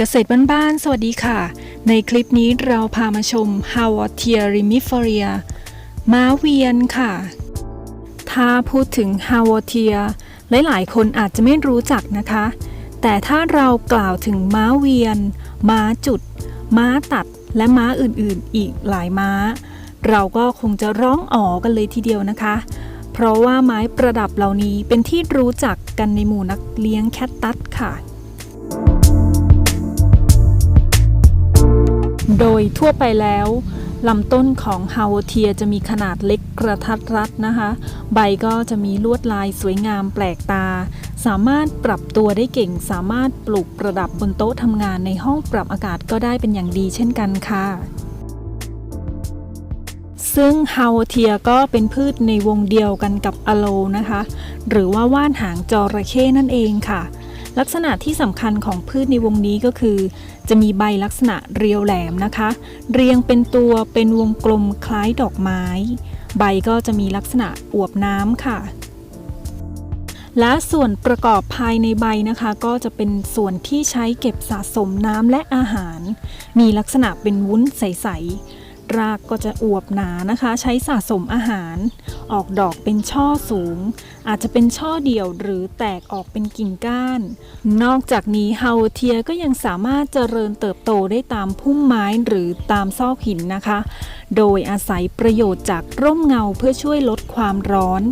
เกษตรบ้านๆ สวัสดีค่ะ ในคลิปนี้เราพามาชม h a w a t i a rimiferia ม้าเวียนค่ะ ถ้าพูดถึง h a w a t i a หลายๆ คนอาจจะไม่รู้จักนะคะ แต่ถ้าเรากล่าวถึงม้าเวียน ม้าจุด ม้าตัด และม้าอื่นๆ อีกหลายม้า เราก็คงจะร้องอ๋อกันเลยทีเดียวนะคะ เพราะว่าไม้ประดับเหล่านี้เป็นที่รู้จักกันในหมู่นักเลี้ยงแคตตัสค่ะ โดยทั่วไปแล้วลำต้นของฮาวเทียจะมีขนาดเล็กกระทัดรัดนะคะ ใบก็จะมีลวดลายสวยงามแปลกตา สามารถปรับตัวได้เก่ง สามารถปลูกประดับบนโต๊ะทำงานในห้องปรับอากาศก็ได้เป็นอย่างดีเช่นกันค่ะ ซึ่งฮาวเทียก็เป็นพืชในวงเดียวกันกับอะโลนะคะ หรือว่าว่านหางจระเข้นั่นเองค่ะ ลักษณะที่สำคัญของพืชในวงนี้ก็คือ จะมีใบลักษณะเรียวแหลมนะคะ เรียงเป็นตัวเป็นวงกลมคล้ายดอกไม้ ใบก็จะมีลักษณะอวบน้ำค่ะ และส่วนประกอบภายในใบนะคะ ก็จะเป็นส่วนที่ใช้เก็บสะสมน้ำและอาหาร มีลักษณะเป็นวุ้นใสๆ รากก็จะอวบหนานะคะ ใช้สะสมอาหาร ออกดอกเป็นช่อสูง อาจจะเป็นช่อเดี่ยวหรือแตกออกเป็นกิ่งก้าน นอกจากนี้เฮาเทียก็ยังสามารถเจริญเติบโตได้ตามพุ่มไม้หรือตามซอกหินนะคะ โดยอาศัยประโยชน์จากร่มเงาเพื่อช่วยลดความร้อน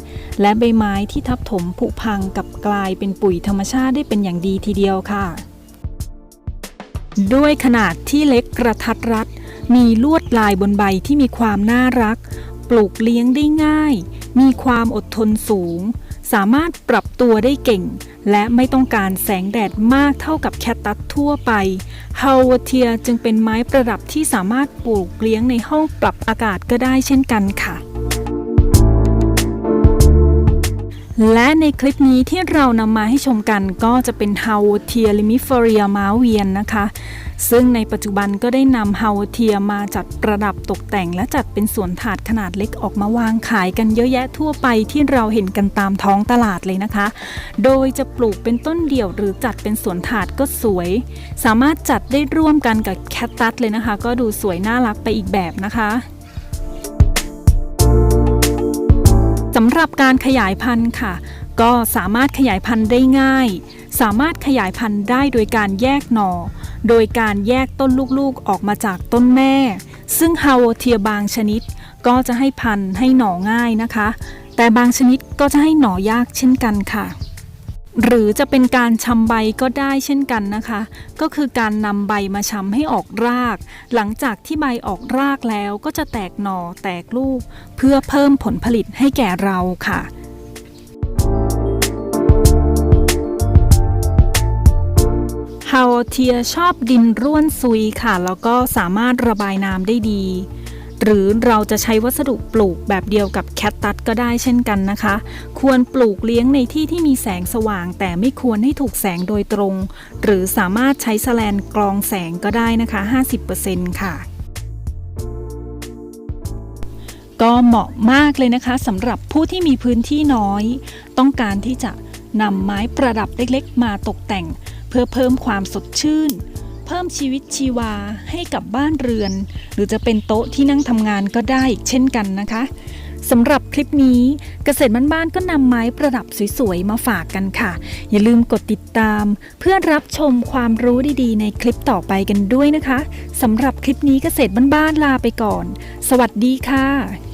และใบไม้ที่ทับถมผุพังกับกลายเป็นปุ๋ยธรรมชาติได้เป็นอย่างดีทีเดียวค่ะด้วยขนาดที่เล็กกระทัดรัด มีลวดลายบนใบที่มีความน่ารัก ปลูกเลี้ยงได้ง่าย มีความอดทนสูง สามารถปรับตัวได้เก่ง และไม่ต้องการแสงแดดมากเท่ากับแคตตัสทั่วไปฮาวเทียจึงเป็นไม้ประดับที่สามารถปลูกเลี้ยงในห้องปรับอากาศก็ได้เช่นกันค่ะ และในคลิปนี้ที่เรานำมาให้ชมกันก็จะเป็น h a w t i a limiferia ม้าเวียนนะคะ ซึ่งในปัจจุบันก็ได้นำ h a w t i a มาจัดประดับตกแต่ง และจัดเป็นสวนถาดขนาดเล็กออกมาวางขายกันเยอะแยะทั่วไปที่เราเห็นกันตามท้องตลาดเลยนะคะ โดยจะปลูกเป็นต้นเดี่ยวหรือจัดเป็นสวนถาดก็สวย สามารถจัดได้ร่วมกันกับแคตตัสเลยนะคะ ก็ดูสวยน่ารักไปอีกแบบนะคะ หรับการขยายพันธุ์ค่ะ ก็สามารถขยายพันธุ์ได้ง่าย สามารถขยายพันธุ์ได้โดยการแยกหน่อ โดยการแยกต้นลูกๆออกมาจากต้นแม่ ซึ่งฮาวเทียบางชนิด ก็จะให้พันธุ์ให้หน่อง่ายนะคะ แต่บางชนิดก็จะให้หน่อยากเช่นกันค่ะ หรือจะเป็นการชำใบก็ได้เช่นกันนะคะ ก็คือการนำใบมาชำให้ออกราก หลังจากที่ใบออกรากแล้วก็จะแตกหน่อแตกลูก เพื่อเพิ่มผลผลิตให้แก่เราค่ะฮาวเทียชอบดินร่วนซุยค่ะ แล้วก็สามารถระบายน้ำได้ดี หรือเราจะใช้วัสดุปลูกแบบเดียวกับแคตตัสก็ได้เช่นกันนะคะ ควรปลูกเลี้ยงในที่ที่มีแสงสว่าง แต่ไม่ควรให้ถูกแสงโดยตรง หรือสามารถใช้แสแลนกรองแสงก็ได้นะคะ 50%ค่ะก็เหมาะมากเลยนะคะสำหรับผู้ที่มีพื้นที่น้อย ต้องการที่จะนำไม้ประดับเล็กๆ มาตกแต่ง เพื่อเพิ่มความสดชื่น เพิ่มชีวิตชีวาให้กับบ้านเรือน หรือจะเป็นโต๊ะที่นั่งทำงานก็ได้อีกเช่นกันนะคะสำหรับคลิปนี้เกษตรบ้านๆก็นำไม้ประดับสวยๆมาฝากกันค่ะ อย่าลืมกดติดตาม เพื่อรับชมความรู้ดีๆ ในคลิปต่อไปกันด้วยนะคะสำหรับคลิปนี้เกษตรบ้านๆลาไปก่อน สวัสดีค่ะ